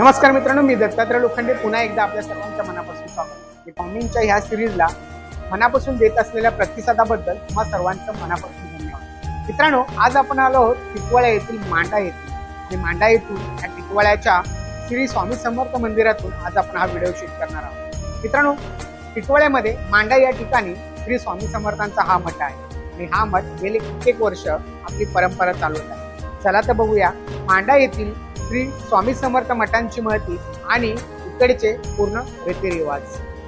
नमस्कार मित्रांनो मी दत्तात्रय लोखंडे. पुन्हा एकदा आपल्या सर्वांच्या मनापासून स्वागत. टॉमींच्या ह्या सिरीजला मनापासून देत असलेल्या प्रतिसादाबद्दल तुम्हा सर्वांचं मनापासून धन्यवाद. मित्रांनो आज आपण आलो आहोत टिटवाळ्या येथील मांडा येथील आणि मांडा येथून या टिटवाळ्याच्या श्री स्वामी समर्थ मंदिरातून आज आपण हा व्हिडिओ शूट करणार आहोत. मित्रांनो टिटवाळ्यामध्ये मांडा या ठिकाणी श्री स्वामी समर्थांचा हा मठ आहे. आणि हा मठ गेले कित्येक वर्ष आपली परंपरा चालवत आहे. चला तर बघूया मांडा येथील श्री स्वामी समर्थ मठांची महती आणि इकडचे पूर्ण रीतिरिवाज.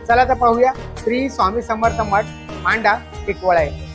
चला तर पाहूया श्री स्वामी समर्थ मठ मांडा टिकवळा येथे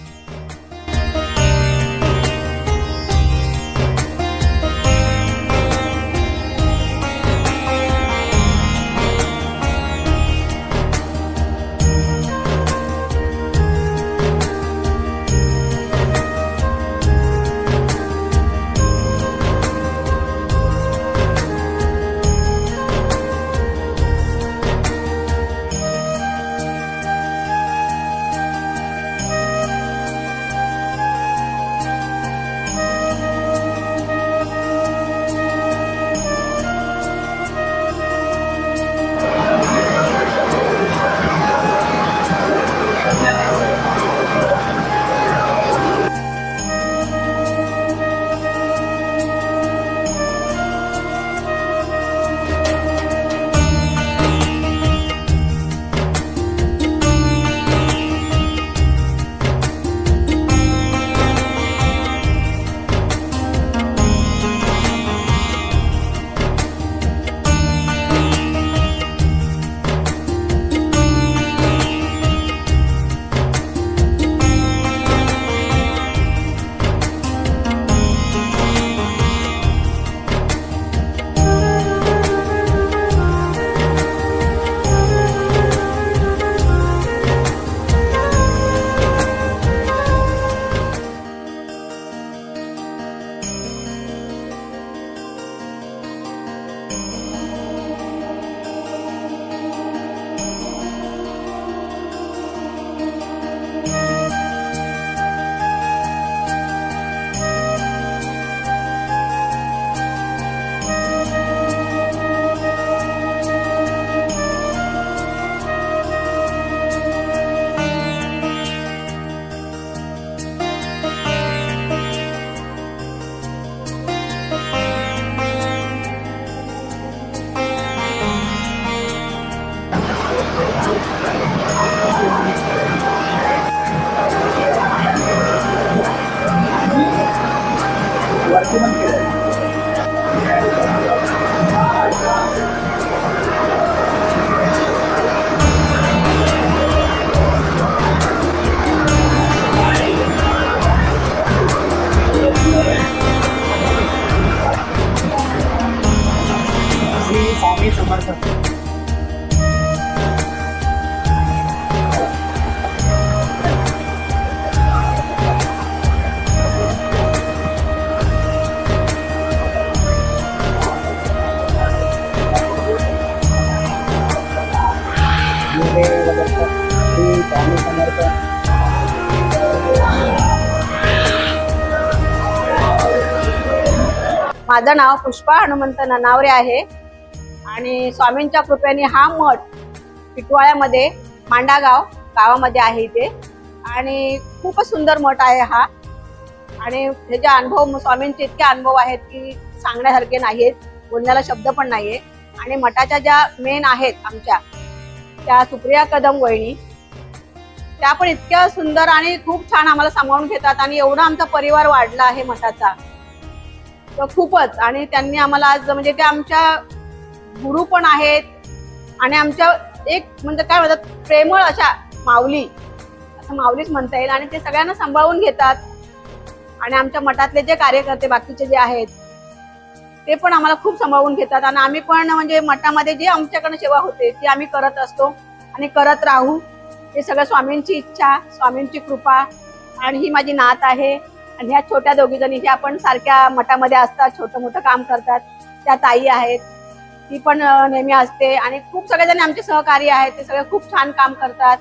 माझं नाव पुष्पा हनुमंत ननावरे आहे. आणि स्वामींच्या कृपेने हा मठ पिटवाळ्यामध्ये मांडागाव गावामध्ये आहे इथे. आणि खूपच सुंदर मठ आहे हा. आणि त्याचे अनुभव स्वामींचे इतके अनुभव आहेत की सांगण्यासारखे नाहीत बोलण्याला शब्द पण नाहीये. आणि मठाच्या ज्या मेन आहेत आमच्या त्या सुप्रिया कदम वहिनी त्या पण इतक्या सुंदर आणि खूप छान आम्हाला सांभाळून घेतात. आणि एवढा आमचा परिवार वाढला आहे मठाचा. खूपच. आणि त्यांनी आम्हाला आज म्हणजे ते आमच्या गुरु पण आहेत. आणि आमच्या एक म्हणजे काय म्हणतात प्रेमळ अशा माऊली. असं माऊलीच म्हणता येईल. आणि ते सगळ्यांना सांभाळून घेतात. आणि आमच्या मठातले जे कार्यकर्ते बाकीचे जे आहेत ते पण आम्हाला खूप सांभाळून घेतात. आणि आम्ही पण म्हणजे मठामध्ये जे आमच्याकडनं सेवा होते ती आम्ही करत असतो. आणि करत राहू. हे सगळं स्वामींची इच्छा स्वामींची कृपा. आणि ही माझी नात आहे. आणि ह्या छोट्या दोघी जणी ज्या आपण सारख्या मठामध्ये असतात छोटं मोठं काम करतात त्या ताई आहेत. ती पण नेहमी असते आणि खूप सगळेजण आमचे सहकारी आहेत ते सगळे खूप छान काम करतात.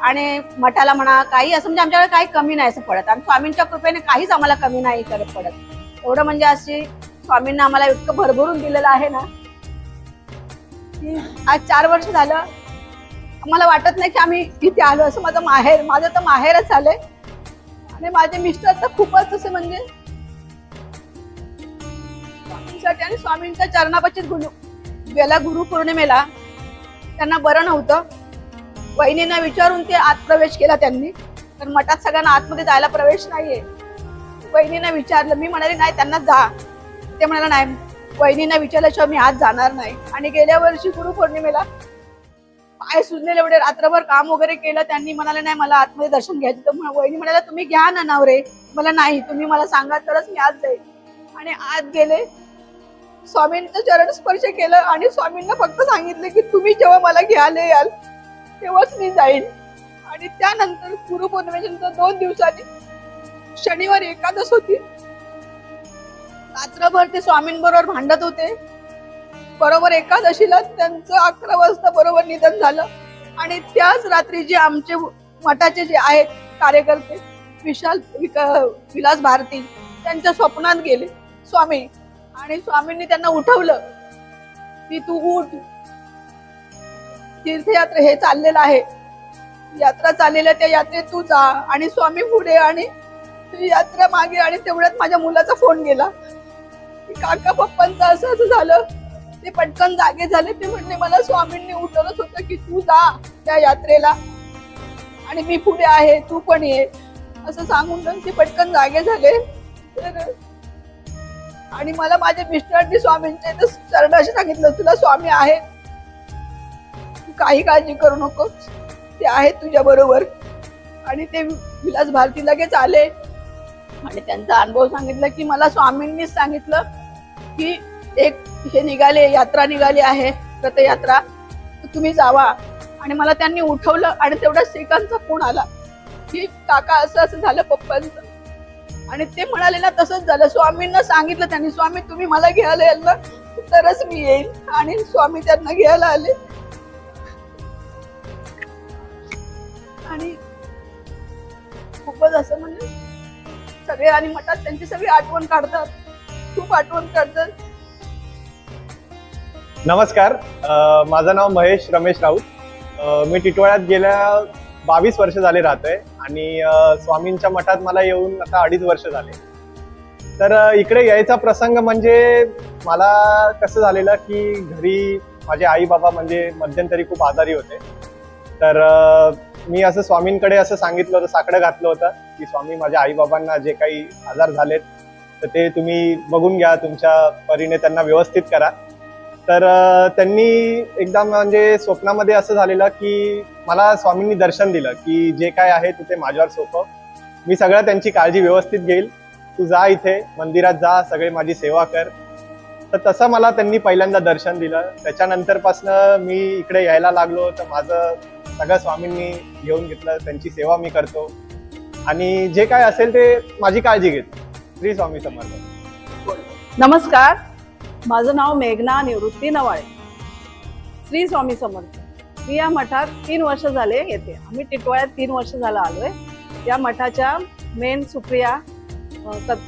आणि मठाला म्हणा काही असं म्हणजे आमच्याकडे काही कमी नाही असं पडत. आणि स्वामींच्या कृपेने काहीच आम्हाला कमी नाही करत पडत. एवढं म्हणजे अशी स्वामींना आम्हाला इतकं भरभरून दिलेलं आहे ना की आज चार वर्ष झालं. आम्हाला वाटत नाही की आम्ही इथे आलो असं माझं माहेर माझं तर माहेरच झालंय. आणि माझे मिस्टर तर खूपच असे म्हणजे स्वामींसाठी आणि स्वामींच्या चरणापाशीच गुरु गेल्या गुरुपौर्णिमेला त्यांना बरं नव्हतं. वहिनींना विचारून ते आत प्रवेश केला त्यांनी. तर मठात सगळ्यांना आतमध्ये जायला प्रवेश नाहीये. वहिनींना विचारलं मी म्हणाले नाही त्यांना जा. ते म्हणाले नाही वहिनींना विचारल्याशिवाय मी आज जाणार नाही. आणि गेल्या वर्षी गुरुपौर्णिमेला पाय सुजलेले एवढे रात्रभर काम वगैरे केलं त्यांनी म्हणाले नाही मला आतमध्ये दर्शन घ्यायचं. तर वहिनी म्हणाल्या तुम्ही घ्या ना नवरे. मला नाही तुम्ही मला सांगा तरच मी आज जाईल आणि आत गेले. स्वामींचं चरण स्पर्श केलं आणि स्वामींना फक्त सांगितलं की तुम्ही जेव्हा मला घ्यायला याल तेव्हाच मी जाईन. आणि त्यानंतर गुरुपौर्णिमेच्या दोन दिवसांनी शनिवारी एकादश होती. रात्रभर ते स्वामींबरोबर भांडत होते. बरोबर एकादशीला त्यांचं अकरा वाजता बरोबर निधन झालं. आणि त्याच रात्री जे आमचे मठाचे जे आहेत कार्यकर्ते विशाल विलास भारती त्यांच्या स्वप्नात गेले. स्वामी आणि स्वामींनी त्यांना उठवलं. की तू उठ. तीर्थयात्रा हे चाललेलं आहे. यात्रा चाललेल्या त्या यात्रेत तू जा. आणि स्वामी पुढे आणि यात्रा मागे आणि तेवढ्यात माझ्या मुलाचा फोन गेला. काका पप्पांचं असं असं झालं. ते पटकन जागे झाले. ते म्हणले मला स्वामींनी उठवलंच होतं की तू जा त्या यात्रेला. आणि मी पुढे आहे तू पण ये. असं सांगून ते पटकन जागे झाले. तर आणि मला माझ्या मिस्टरांनी स्वामींच्या इथं चरणाशी सांगितलं तुला स्वामी आहे तू काही काळजी करू नको ते आहे तुझ्या बरोबर. आणि ते विलास भारती लगेच आले. आणि त्यांचा अनुभव सांगितला की मला स्वामींनीच सांगितलं की एक हे निघाले यात्रा निघाली आहे रथयात्रा. तुम्ही जावा. आणि मला त्यांनी उठवलं आणि तेवढ्या सेकांचा फोन आला. की काका असं असं झालं पप्पांचं. आणि ते म्हणाले ना तसंच झालं. स्वामींना सांगितलं त्यांनी. स्वामी तुम्ही मला घ्यायला याल ना? तरच मी येईल आणि स्वामी त्यांना घ्यायला आले. आणि खूपच असं म्हणजे सगळे आणि मठात त्यांची सगळी आठवण काढतात. खूप आठवण काढतात. नमस्कार. माझं नाव महेश रमेश राऊत. मी टिटवाळ्यात गेल्या बावीस वर्ष झाले राहतोय आणि स्वामींच्या मठात मला येऊन आता अडीच वर्ष झाले. तर इकडे यायचा प्रसंग म्हणजे मला कसं झालेलं की घरी माझे आई बाबा म्हणजे मध्यंतरी खूप आजारी होते. तर मी असं स्वामींकडे असं सांगितलं होतं साकडं घातलं होतं की स्वामी माझ्या आई बाबांना जे काही आजार झालेत तर ते तुम्ही बघून घ्या तुमच्या परीने त्यांना व्यवस्थित करा. तर त्यांनी एकदा म्हणजे स्वप्नामध्ये असं झालेलं की मला स्वामींनी दर्शन दिलं की जे काय आहे ते माझ्यावर सोपं. मी सगळं त्यांची काळजी व्यवस्थित घेईल. तू जा इथे मंदिरात जा सगळे माझी सेवा कर. तर तसं मला त्यांनी पहिल्यांदा दर्शन दिलं. त्याच्यानंतरपासनं मी इकडे यायला लागलो. तर माझं सगळं स्वामींनी घेऊन घेतलं. त्यांची सेवा मी करतो. आणि जे काय असेल ते माझी काळजी घेतो श्री स्वामी समर्थ. नमस्कार. माझं नाव मेघना निवृत्ती नवाळे. श्री स्वामी समर्थ. मी या मठात तीन वर्ष झाले येते. आम्ही टिटवाळ्यात तीन वर्ष झालं आलोय. या मठाच्या मेन सुप्रिया कद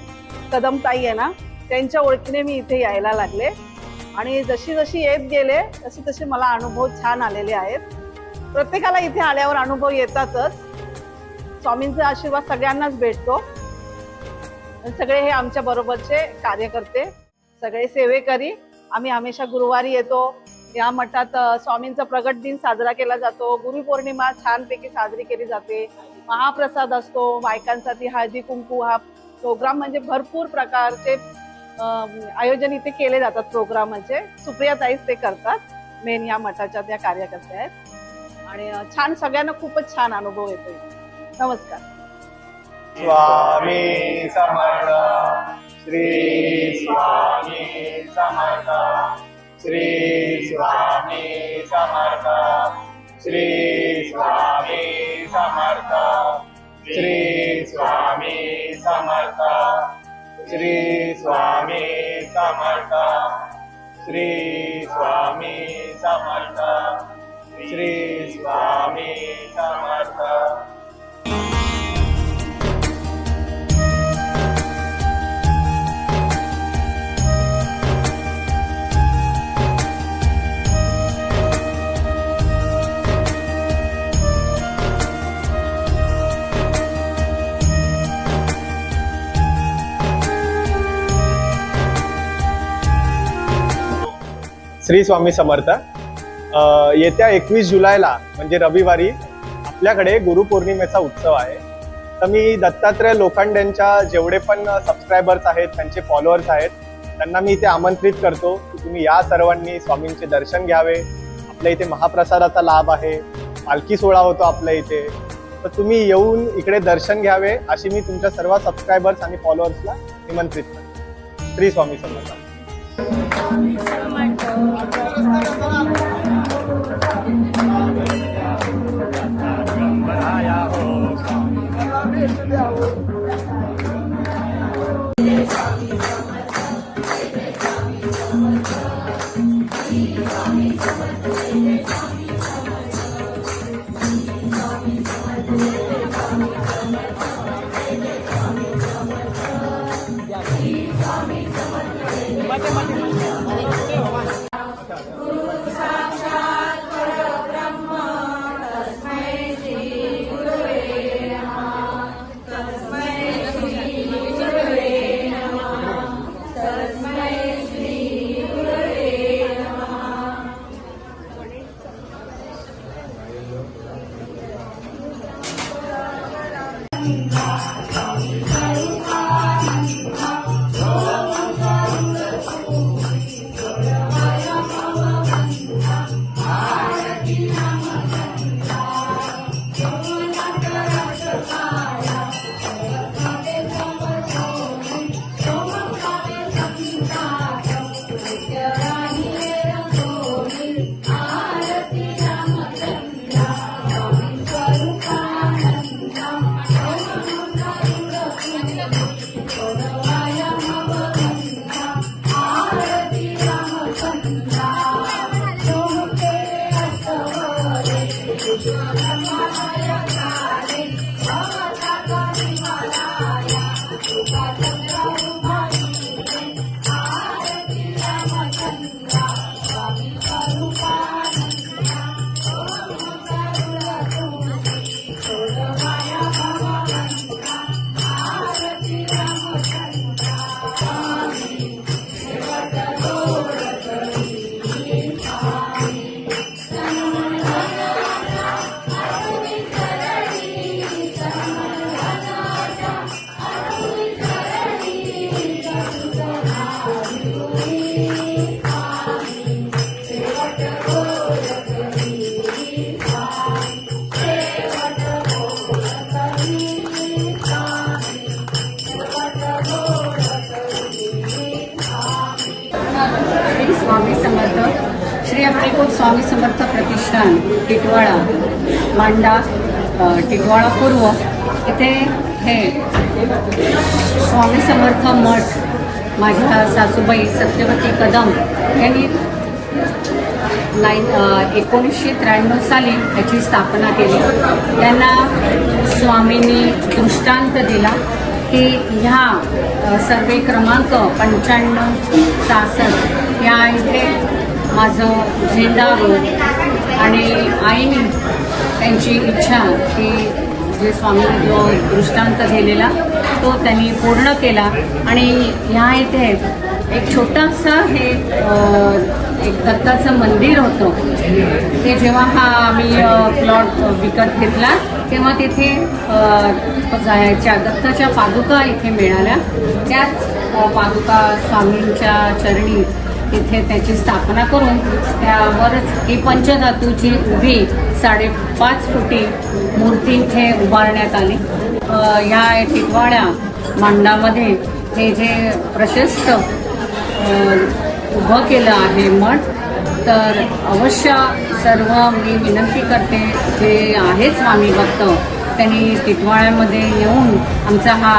कदमताई आहे ना त्यांच्या ओळखीने मी इथे यायला लागले. आणि जशी जशी येत गेले तसे तसे मला अनुभव छान आलेले आहेत. प्रत्येकाला इथे आल्यावर अनुभव येतातच. स्वामींचा आशीर्वाद सगळ्यांनाच भेटतो. सगळे हे आमच्या बरोबरचे कार्यकर्ते. सगळे सेवेकरी आम्ही हमेशा गुरुवारी येतो. या मठात स्वामींचा प्रगट दिन साजरा केला जातो. गुरुपौर्णिमा छानपैकी साजरी केली जाते. महाप्रसाद असतो बायकांसाठी हळदी कुंकू हा प्रोग्राम म्हणजे भरपूर प्रकारचे आयोजन इथे केले जातात प्रोग्रामाचे म्हणजे. सुप्रियाताईच ते करतात. मेन या मठाच्या त्या कार्यकर्त्या आहेत. आणि छान सगळ्यांना खूपच छान अनुभव येतो नमस्कार. स्वामी समर्थ. श्री स्वामी समर्थ। श्री स्वामी समर्थ। श्री स्वामी समर्थ। श्री स्वामी समर्थ। श्री स्वामी समर्थ। श्री स्वामी समर्थ। श्री स्वामी समर्थ। श्री स्वामी समर्थ. येत्या एकवीस जुलैला म्हणजे रविवारी आपल्याकडे गुरुपौर्णिमेचा उत्सव आहे. तर मी दत्तात्रय लोखंडेंच्या जेवढे पण सबस्क्रायबर्स आहेत त्यांचे फॉलोअर्स आहेत त्यांना मी इथे आमंत्रित करतो की तुम्ही या सर्वांनी स्वामींचे दर्शन घ्यावे. आपल्या इथे महाप्रसादाचा लाभ आहे. पालखी सोहळा होतो आपल्या इथे. तर तुम्ही येऊन इकडे दर्शन घ्यावे अशी मी तुमच्या सर्व सबस्क्रायबर्स आणि फॉलोअर्सला निमंत्रित करतो. श्री स्वामी समर्थ. Yeah. श्री स्वामी समर्थ श्री अक्कलकोट स्वामी समर्थ प्रतिष्ठान टिटवाळा मांडा टिटवाळा पूर्व. इथे हे स्वामी समर्थ मठ माझ्या सासूबाई सत्यवती कदम यांनी नाईन एकोणीसशे त्र्याण्णव साली याची स्थापना केली. त्यांना स्वामींनी दृष्टांत दिला. की ह्या सर्वे क्रमांक पंच्याण्णव सासष्ट या इथे माझं झेंडावं आणि आईने त्यांची इच्छा की जे स्वामी जो दृष्टांत दिलेला तो त्यांनी पूर्ण केला. आणि ह्या इथे एक छोटासा हे एक दत्ताचं मंदिर होतं. ते जेव्हा हा आम्ही प्लॉट विकत घेतला तेव्हा तिथे जायच्या दत्ताच्या पादुका इथे मिळाल्या. त्याच पादुका स्वामींच्या चरणी तिथे त्याची स्थापना करून त्यावरच ही पंचधातूची उभी साडेपाच फुटी मूर्ती इथे उभारण्यात आली. ह्या टिटवाळ्या मांडामध्ये हे जे प्रशस्त उभं केलं आहे मठ तर अवश्य सर्व मी विनंती करते जे आहेत स्वामी भक्त त्यांनी टिटवाळ्यामध्ये येऊन आमचा हा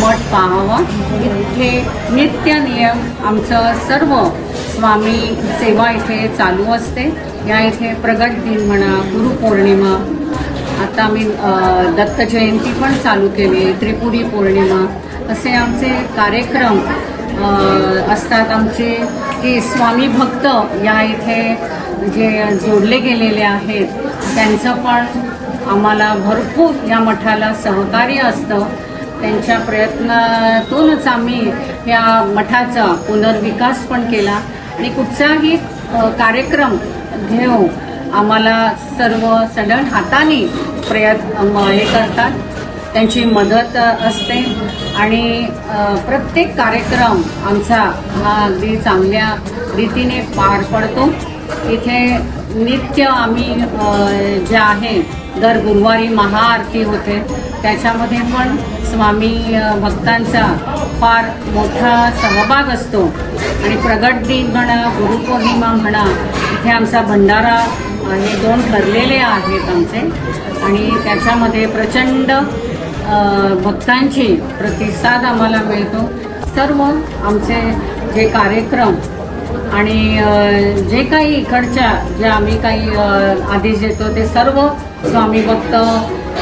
मठ पाहावा. इथे नित्य नियम आमचं सर्व स्वामी सेवा इथे चालू असते. या इथे प्रगट दिन म्हणा गुरुपौर्णिमा आता मी दत्त जयंती पण चालू केली त्रिपुरी पौर्णिमा असे आमचे कार्यक्रम असतात आमचे की स्वामी भक्त या इथे जे जोडले गेलेले आहेत त्यांचं पण आम्हाला भरपूर या मठाला सहकार्य असतं. त्यांच्या प्रयत्नातूनच आम्ही या मठाचा पुनर्विकास पण केला. आणि कुठचाही कार्यक्रम घेऊ आम्हाला सर्व सडन हाताने प्रयत्न हे करतात. त्यांची मदत असते. आणि प्रत्येक कार्यक्रम आमचा हा अगदी चांगल्या रीतीने पार पडतो. इथे नित्य आम्ही जे आहे दर गुरुवारी महाआरती होते. त्याच्यामध्ये पण स्वामी भक्तांचा फार मोठा सहभाग असतो. आणि प्रगट दिन म्हणा गुरुपौर्णिमा म्हणा इथे आमचा भंडारा हे दोन ठरलेले आहेत आमचे. आणि त्याच्यामध्ये प्रचंड भक्तांची प्रतिसाद आम्हाला मिळतो. सर्व आमचे जे कार्यक्रम आणि जे काही इकडच्या जे आम्ही काही आधी आदेश देतो ते सर्व स्वामी भक्त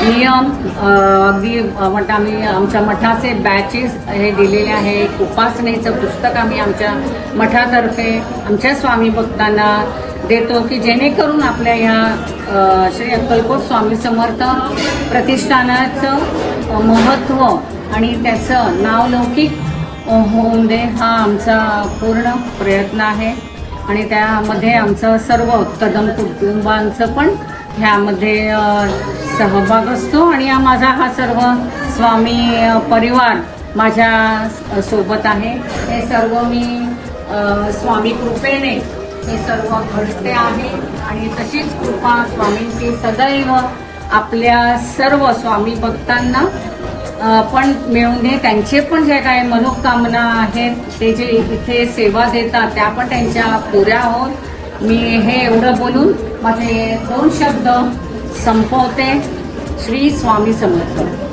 नियम अगदी अ, मठ आम्ही आमच्या मठाचे बॅचेस हे दिलेले आहे. एक उपासनेचं पुस्तक आम्ही आमच्या मठातर्फे आमच्या स्वामी भक्तांना देतो की जेणेकरून आपल्या ह्या श्री अक्कलकोट स्वामी समर्थ प्रतिष्ठानाचं महत्त्व आणि त्याचं नावलौकिक होऊन दे हा आमचा पूर्ण प्रयत्न आहे. आणि त्यामध्ये आमचं सर्व कदम कुटुंबांचं पण ह्यामध्ये सहभाग असतो आणि हा माझा हा सर्व स्वामी परिवार माझ्या सोबत आहे. हे सर्व मी स्वामी कृपेने हे सर्व घडते आहे. आणि तशीच कृपा स्वामींची सदैव आपल्या सर्व स्वामी भक्तांना पण मिळून हे त्यांचे पण जे काही मनोकामना आहेत ते जे इथे सेवा देतात त्या पण त्यांच्या पुऱ्या होत. मी हे एवढं बोलून माझे दोन शब्द संपवते. श्री स्वामी समर्थ.